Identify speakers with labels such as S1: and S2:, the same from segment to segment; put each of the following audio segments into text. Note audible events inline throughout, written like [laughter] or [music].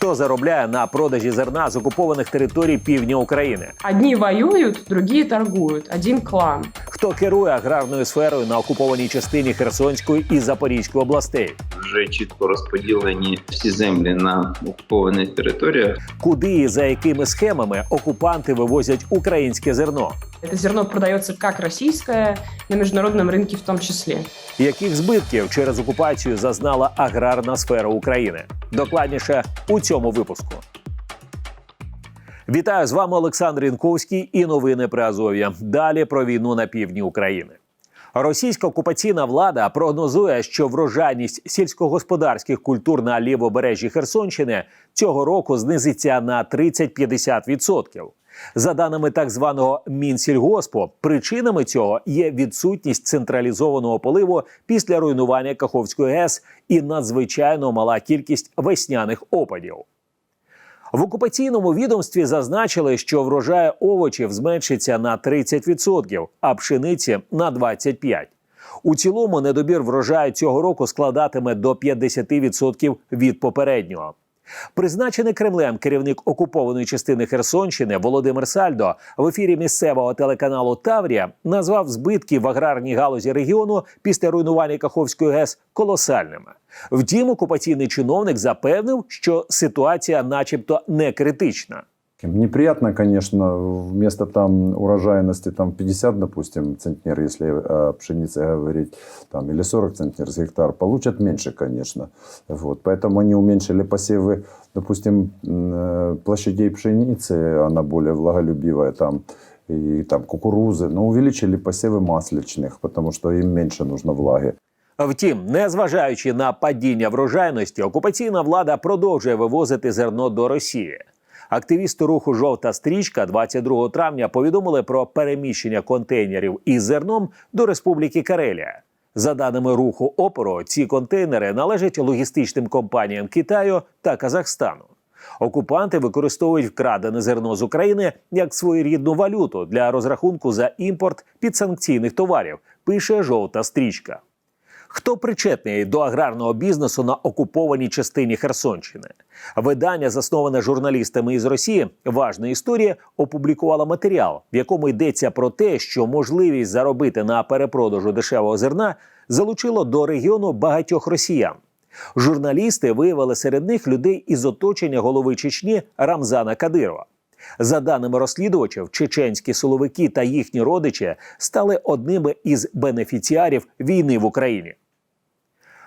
S1: Хто заробляє на продажі зерна з окупованих територій півдня України?
S2: Одні воюють, другі торгують. Один клан.
S1: Хто керує аграрною сферою на окупованій частині Херсонської і Запорізької областей?
S3: Вже чітко розподілені всі землі на окупованих територіях.
S1: Куди і за якими схемами окупанти вивозять українське зерно?
S2: Это зерно продается как российское, на международном рынке в том числе.
S1: Яких збитків через окупацію зазнала аграрна сфера України? Докладніше у цьому випуску. Вітаю з вами Олександр Інковський і новини при Азов'я. Далі про війну на півдні України. Російська окупаційна влада прогнозує, що врожайність сільськогосподарських культур на лівобережжі Херсонщини цього року знизиться на 30-50%. За даними так званого Мінсільгоспу, причинами цього є відсутність централізованого поливу після руйнування Каховської ГЕС і надзвичайно мала кількість весняних опадів. В окупаційному відомстві зазначили, що врожай овочів зменшиться на 30%, а пшениці на 25%. У цілому недобір врожаю цього року складатиме до 50% від попереднього. Призначений Кремлем керівник окупованої частини Херсонщини Володимир Сальдо в ефірі місцевого телеканалу Таврія назвав збитки в аграрній галузі регіону після руйнування Каховської ГЕС колосальними. Втім, окупаційний чиновник запевнив, що ситуація, начебто, не критична.
S4: Неприятно, конечно, вместо там урожайности там 50, допустим, центнер, если о пшенице говорить, там, или 40 центнер с гектар, получат меньше, конечно. Вот. Поэтому они уменьшили посевы, допустим, э, площадей пшеницы, она более влаголюбивая, там, и там кукурузы, но увеличили посевы масличных, потому что им меньше нужно влаги.
S1: Втім, незважаючи на падіння врожайності, окупаційна влада продовжує вивозити зерно до Росії. Активісти руху Жовта стрічка 22 травня повідомили про переміщення контейнерів із зерном до Республіки Карелія. За даними руху опору, ці контейнери належать логістичним компаніям Китаю та Казахстану. Окупанти використовують вкрадене зерно з України як своєрідну валюту для розрахунку за імпорт підсанкційних товарів. Пише жовта стрічка. Хто причетний до аграрного бізнесу на окупованій частині Херсонщини? Видання, засноване журналістами із Росії, важна історія, опублікувала матеріал, в якому йдеться про те, що можливість заробити на перепродажу дешевого зерна залучило до регіону багатьох росіян. Журналісти виявили серед них людей із оточення голови Чечні Рамзана Кадирова. За даними розслідувачів, чеченські силовики та їхні родичі стали одними із бенефіціарів війни в Україні.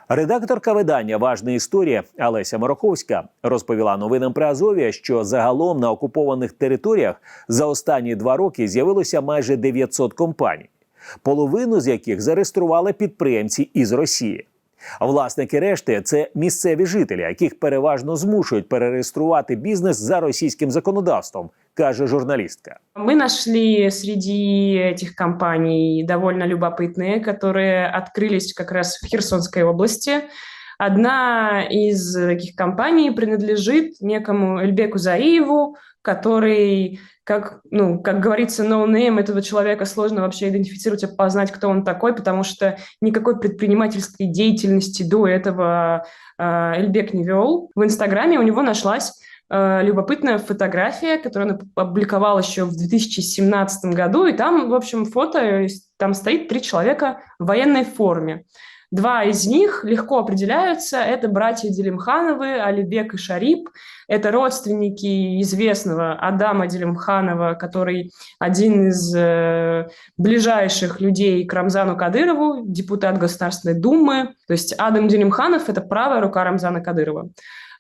S1: Редакторка видання Важна історія Олеся Мароховська розповіла новинам при Азові, що загалом на окупованих територіях за останні два роки з'явилося майже 900 компаній, половину з яких зареєстрували підприємці із Росії. Власники решти це місцеві жителі, яких переважно змушують перереєструвати бізнес за російським законодавством, каже журналістка.
S2: Мы нашли среди этих компаний довольно любопытные, которые открылись как раз в Херсонской области. Одна из таких компаний принадлежит некому Эльбеку Заиеву, который, как, ну, как говорится, ноунейм этого человека сложно вообще идентифицировать, опознать, кто он такой, потому что никакой предпринимательской деятельности до этого э, Эльбек не вел. В Инстаграме у него нашлась э, любопытная фотография, которую он опубликовал еще в 2017 году, и там, в общем, фото, там стоит три человека в военной форме. Два из них легко определяются. Это братья Делимхановы, Алибек и Шарип. Это родственники известного Адама Делимханова, который один из э, ближайших людей к Рамзану Кадырову, депутат Государственной Думы. То есть Адам Делимханов – это правая рука Рамзана Кадырова.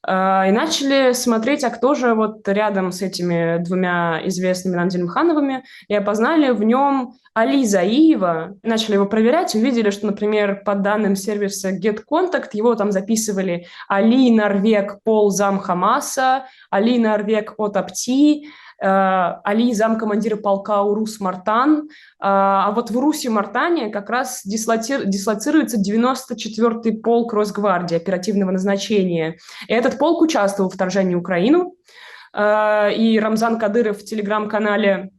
S2: Э, и начали смотреть, а кто же вот рядом с этими двумя известными нам Делимхановыми, и опознали в нем Али Заиева. Начали его проверять, увидели, что, например, по данным сервиса GetContact, его там записывали Али Норвег Пол Зам Хамаса, Али Норвег от Апти, Али замкомандира полка Урус Мартан. А вот в Урусе Мартане как раз дислоци... дислоцируется 94-й полк Росгвардии оперативного назначения. И этот полк участвовал в вторжении в Украину. Э, И Рамзан Кадыров в телеграм-канале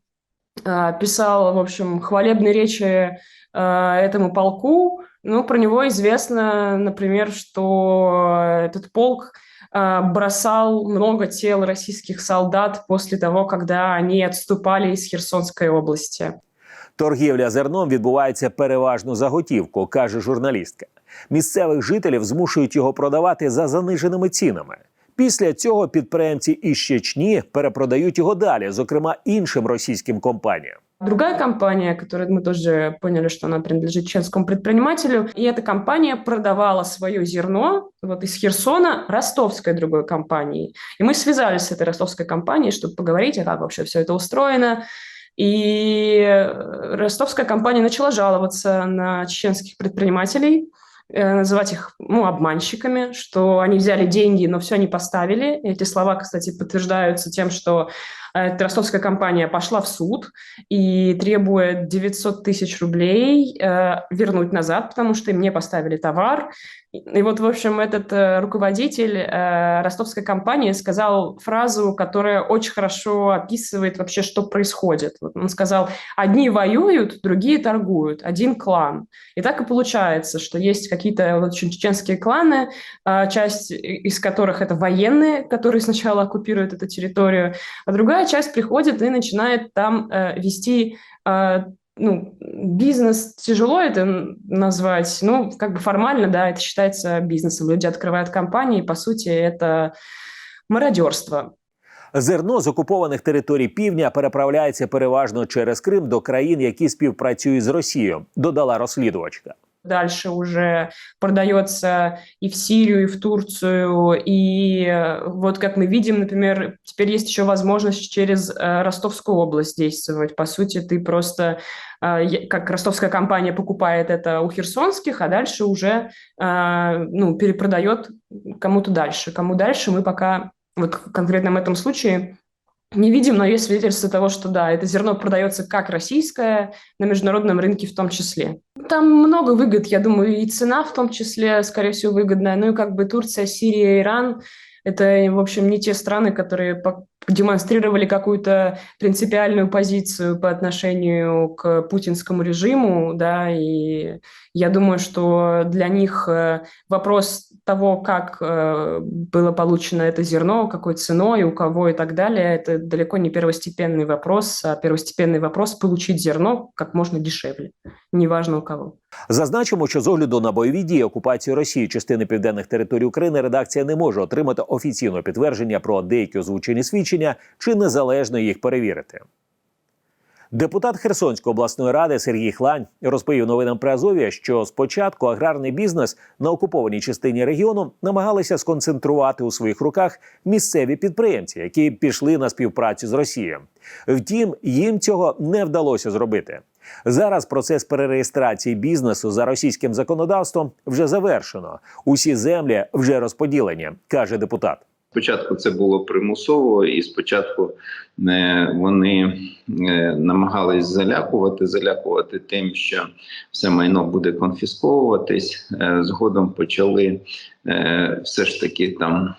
S2: э, писал, в общем, хвалебные речи э, этому полку. Ну, про него известно, например, что этот полк бросал много тел российских солдат после того, когда они отступали из Херсонской области.
S1: Торгівля зерном відбувається переважно за готівку, каже журналістка. Місцевих жителів змушують його продавати за заниженими цінами. Після цього підприємці із Чечні перепродають його далі, зокрема іншим російським компаніям.
S2: Другая компания, которую мы тоже поняли, что она принадлежит чеченскому предпринимателю, и эта компания продавала свое зерно вот из Херсона ростовской другой компании. И мы связались с этой ростовской компанией, чтобы поговорить, а как вообще все это устроено. И ростовская компания начала жаловаться на чеченских предпринимателей, э, называть их ну, обманщиками, что они взяли деньги, но все не поставили. Эти слова, кстати, подтверждаются тем, что ростовская компания пошла в суд и требует 900 тысяч рублей э, вернуть назад, потому что им не поставили товар. И вот, в общем, этот э, руководитель э, ростовской компании сказал фразу, которая очень хорошо описывает вообще, что происходит. Вот он сказал, одни воюют, другие торгуют, один клан. И так и получается, что есть какие-то вот чеченские кланы, часть из которых это военные, которые сначала оккупируют эту территорию, а другая часть приходит и начинает там э, вести э, ну, бизнес, тяжело это н- назвать, ну, как бы формально, да, это считается бизнесом. Люди открывают компании, по сути, это мародерство.
S1: Зерно з окупованих територій півдня переправляється переважно через Крим до країн, які співпрацюють з Росією, додала розслідувачка.
S2: Дальше уже продается и в Сирию, и в Турцию. И э, вот как мы видим, например, теперь есть еще возможность через э, Ростовскую область действовать. По сути, ты просто, э, как ростовская компания покупает это у херсонских, а дальше уже ну, перепродает кому-то дальше. Кому дальше мы пока, вот конкретно в этом случае, не видим, но есть свидетельство того, что да, это зерно продается как российское, на международном рынке в том числе. Там много выгод, я думаю, и цена в том числе, скорее всего, выгодная. Ну и как бы Турция, Сирия, Иран – это, в общем, не те страны, которые демонстрировали какую-то принципиальную позицию по отношению к путинскому режиму, да, и я думаю, что для них э, вопрос того, как э, было получено это зерно, какой ценой, у кого и так далее, это далеко не первостепенный вопрос, а первостепенный вопрос – получить зерно как можно дешевле, неважно у кого.
S1: Зазначимо, що з огляду на бойові дії окупації Росії частини південних територій України редакція не може отримати офіційного підтвердження про деякі озвучені свідчення чи незалежно їх перевірити. Депутат Херсонської обласної ради Сергій Хлань розповів новинам при Азові, що спочатку аграрний бізнес на окупованій частині регіону намагалися сконцентрувати у своїх руках місцеві підприємці, які пішли на співпрацю з Росією. Втім, їм цього не вдалося зробити. Зараз процес перереєстрації бізнесу за російським законодавством вже завершено. Усі землі вже розподілені, каже депутат.
S3: Спочатку це було примусово, і спочатку вони е, намагались залякувати, залякувати тим, що все майно буде конфісковуватись. Е, Згодом почали е, все ж таки там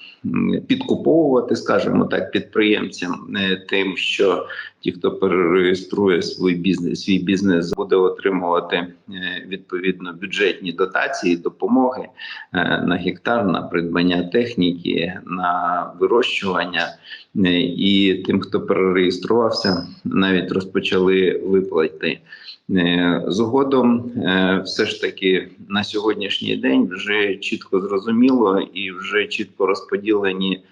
S3: підкуповувати, скажімо так, підприємцям е, тим, що ті, хто перереєструє свій бізнес, свій бізнес, буде отримувати е, відповідно бюджетні дотації, допомоги е, на гектар, на придбання техніки, на вирощування. Е, І тим, хто перереєструвався, навіть розпочали виплати. Е, Згодом, е, все ж таки, на сьогоднішній день вже чітко зрозуміло і вже чітко розподілені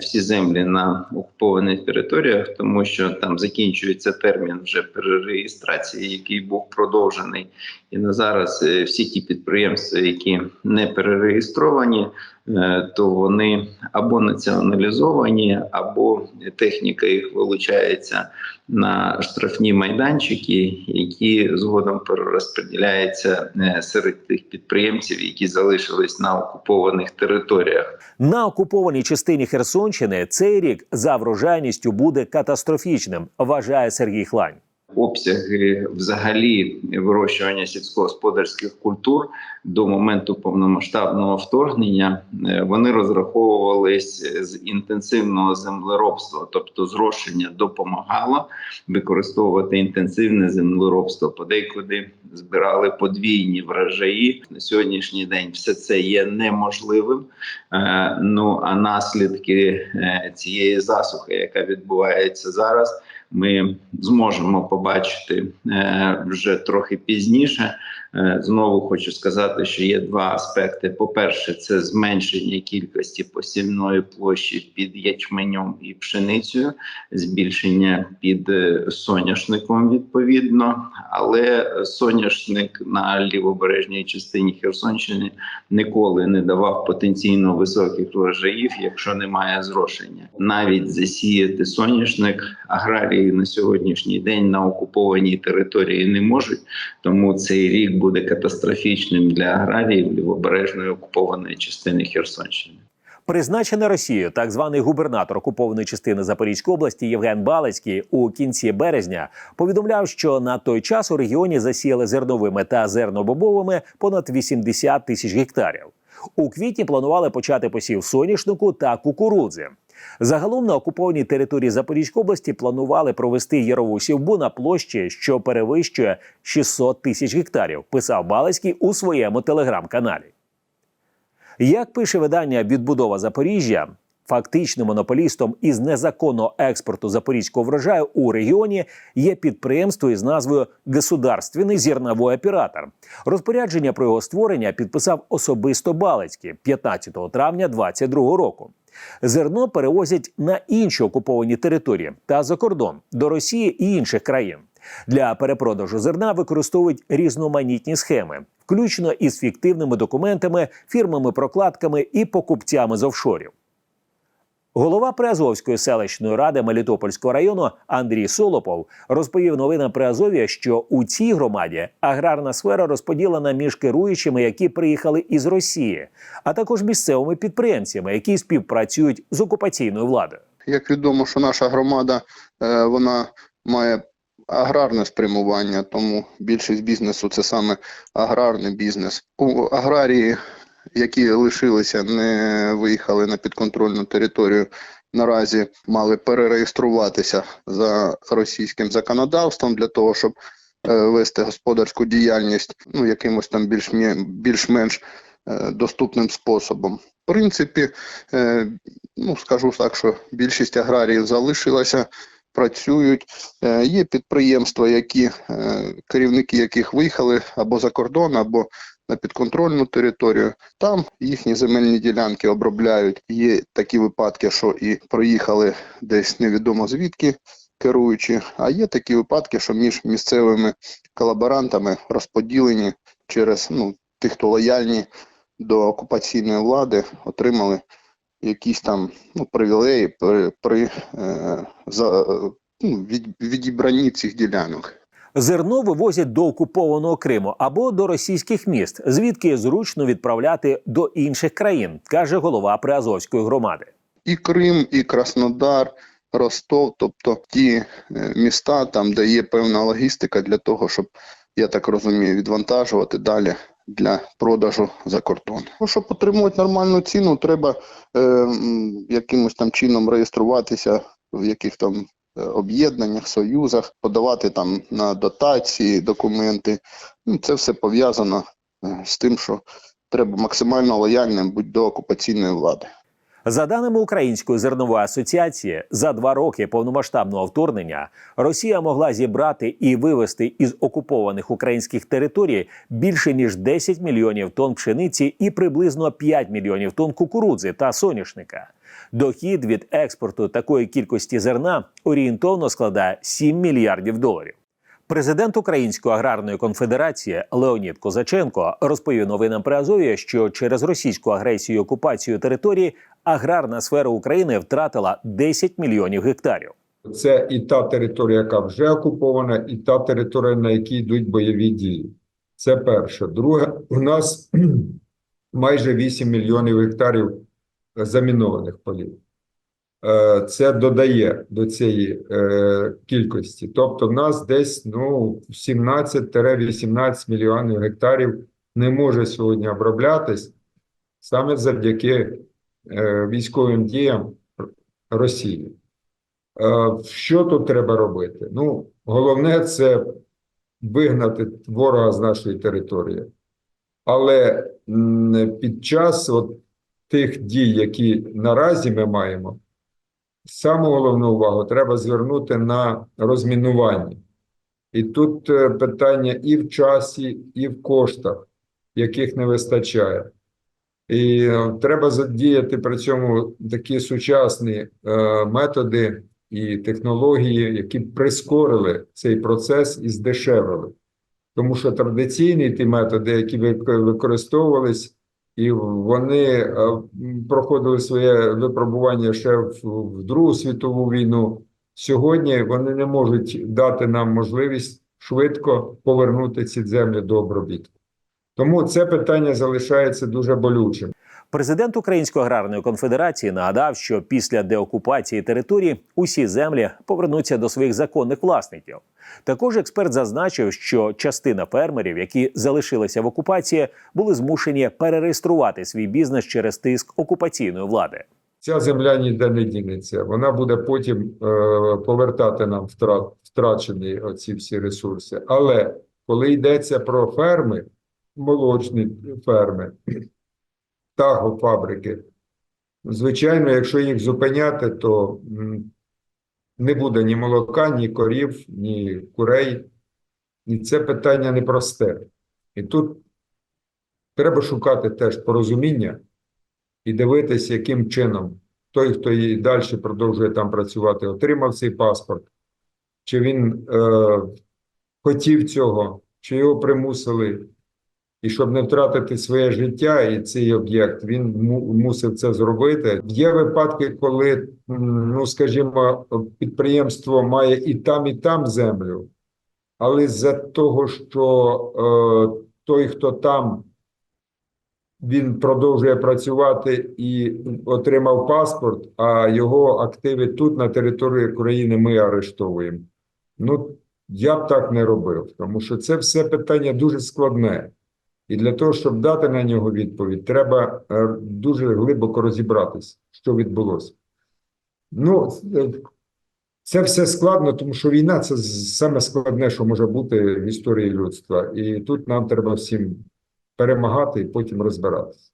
S3: всі землі на окупованих територіях, тому що там закінчується термін вже перереєстрації, який був продовжений. І на зараз е, всі ті підприємства, які не перереєстровані, е, то вони або націоналізовані, або техніка їх вилучається на штрафні майданчики, які згодом перерозподіляються е, серед тих підприємців, які залишились на окупованих територіях.
S1: На окупованій частині Херсонщини цей рік за врожайністю буде катастрофічним, вважає Сергій Хлань.
S3: Обсяги взагалі вирощування сільськогосподарських культур до моменту повномасштабного вторгнення е, вони розраховувались з інтенсивного землеробства, тобто зрошення допомагало використовувати інтенсивне землеробство. Подекуди збирали подвійні врожаї. На сьогоднішній день все це є неможливим. Е, Ну а наслідки е, цієї засухи, яка відбувається зараз, ми зможемо побачити е, вже трохи пізніше. Е, Знову хочу сказати, що є два аспекти. По-перше, це зменшення кількості посівної площі під ячменем і пшеницею, збільшення під е, соняшником відповідно. Але соняшник на лівобережній частині Херсонщини ніколи не давав потенційно високих врожаїв, якщо немає зрошення. Навіть засіяти соняшник аграрії на сьогоднішній день на окупованій території не можуть, тому цей рік буде катастрофічним для аграріїв лівобережної окупованої частини Херсонщини.
S1: Призначений Росією так званий губернатор окупованої частини Запорізької області Євген Балицький у кінці березня повідомляв, що на той час у регіоні засіяли зерновими та зернобобовими понад 80 тисяч гектарів. У квітні планували почати посів соняшнику та кукурудзи. Загалом на окупованій території Запорізької області планували провести ярову сівбу на площі, що перевищує 600 тисяч гектарів. Писав Балицький у своєму телеграм-каналі. Як пише видання Відбудова Запоріжжя, фактичним монополістом із незаконного експорту запорізького врожаю у регіоні є підприємство із назвою Государственний зерновий оператор. Розпорядження про його створення підписав особисто Балицький 15 травня 2022 року. Зерно перевозять на інші окуповані території та за кордон до Росії і інших країн. Для перепродажу зерна використовують різноманітні схеми, включно із фіктивними документами, фірмами-прокладками і покупцями з офшорів. Голова Приазовської селищної ради Мелітопольського району Андрій Солопов розповів новинам Приазов'я, що у цій громаді аграрна сфера розподілена між керуючими, які приїхали із Росії, а також місцевими підприємцями, які співпрацюють з окупаційною владою.
S5: Як відомо, що наша громада е, вона має аграрне спрямування, тому більшість бізнесу це саме аграрний бізнес. У аграрії, які лишилися, не виїхали на підконтрольну територію. Наразі мали перереєструватися за російським законодавством для того, щоб е, вести господарську діяльність ну якимось там більш більш-менш е, доступним способом. В принципі, е, ну скажу так, що більшість аграріїв залишилася, працюють. Є підприємства, які керівники яких виїхали або за кордон, або на підконтрольну територію. Там їхні земельні ділянки обробляють. Є такі випадки, що і проїхали десь невідомо звідки керуючі. А є такі випадки, що між місцевими колаборантами розподілені через ну тих, хто лояльні до окупаційної влади, отримали якісь там ну, привілеї при, при е, за, е, ну, від, відібранні цих ділянок.
S1: Зерно вивозять до окупованого Криму або до російських міст, звідки зручно відправляти до інших країн, каже голова Приазовської громади.
S5: І Крим, і Краснодар, Ростов, тобто ті е, міста, там, де є певна логістика для того, щоб, я так розумію, відвантажувати далі для продажу за кордон. Ну, щоб отримувати нормальну ціну, треба е, якимось там чином реєструватися в яких там об'єднаннях, союзах, подавати там на дотації документи. Ну, це все пов'язано е, з тим, що треба максимально лояльним бути до окупаційної влади.
S1: За даними Української зернової асоціації, за два роки повномасштабного вторгнення Росія могла зібрати і вивезти із окупованих українських територій більше ніж 10 мільйонів тонн пшениці і приблизно 5 мільйонів тонн кукурудзи та соняшника. Дохід від експорту такої кількості зерна орієнтовно складає 7 мільярдів доларів. Президент Української аграрної конфедерації Леонід Козаченко розповів новинам при Азові, що через російську агресію і окупацію території аграрна сфера України втратила 10 мільйонів гектарів.
S6: Це і та територія, яка вже окупована, і та територія, на якій йдуть бойові дії. Це перше. Друге, у нас [clears throat] майже 8 мільйонів гектарів замінованих полів. е, це додає до цієї е, кількості. Тобто, в нас десь ну 17-18 мільйонів гектарів не може сьогодні оброблятись саме завдяки е, військовим діям Росії. Що тут треба робити? Ну, головне це вигнати ворога з нашої території. Але під час от тих дій, які наразі ми маємо, саму головну увагу треба звернути на розмінування. І тут е, питання і в часі, і в коштах, яких не вистачає. І е, треба задіяти при цьому такі сучасні е, методи і технології, які прискорили цей процес і здешевили. Тому що традиційні ті методи, які вик- використовувались, і вони е, проходили своє випробування ще в, Другу світову війну. Сьогодні вони не можуть дати нам можливість швидко повернути ці землі до обробітку. Тому це питання залишається дуже болючим.
S1: Президент Української аграрної конфедерації нагадав, що після деокупації території усі землі повернуться до своїх законних власників. Також експерт зазначив, що частина фермерів, які залишилися в окупації, були змушені перереєструвати свій бізнес через тиск окупаційної влади.
S6: Ця земля ніде не дінеться. Вона буде потім е, повертати нам втрат, втрачені оці всі ресурси. Але коли йдеться про ферми, молочні ферми, птахофабрики, звичайно, якщо їх зупиняти, то не буде ні молока, ні корів, ні курей. І це питання непросте. І тут треба шукати теж порозуміння і дивитися, яким чином той, хто і далі продовжує там працювати, отримав цей паспорт, чи він е, хотів цього, чи його примусили. І щоб не втратити своє життя і цей об'єкт, він мусив це зробити. Є випадки, коли, ну скажімо, підприємство має і там, і там землю, але з-за того, що е, той, хто там він продовжує працювати і отримав паспорт, а його активи тут, на території України, ми арештовуємо. Ну, я б так не робив, тому що це все питання дуже складне. І для того, щоб дати на нього відповідь, треба е, дуже глибоко розібратися, що відбулося. Ну, е, це все складно, тому що війна це саме складне, що може бути в історії людства. І тут нам треба всім перемагати і потім розбиратися.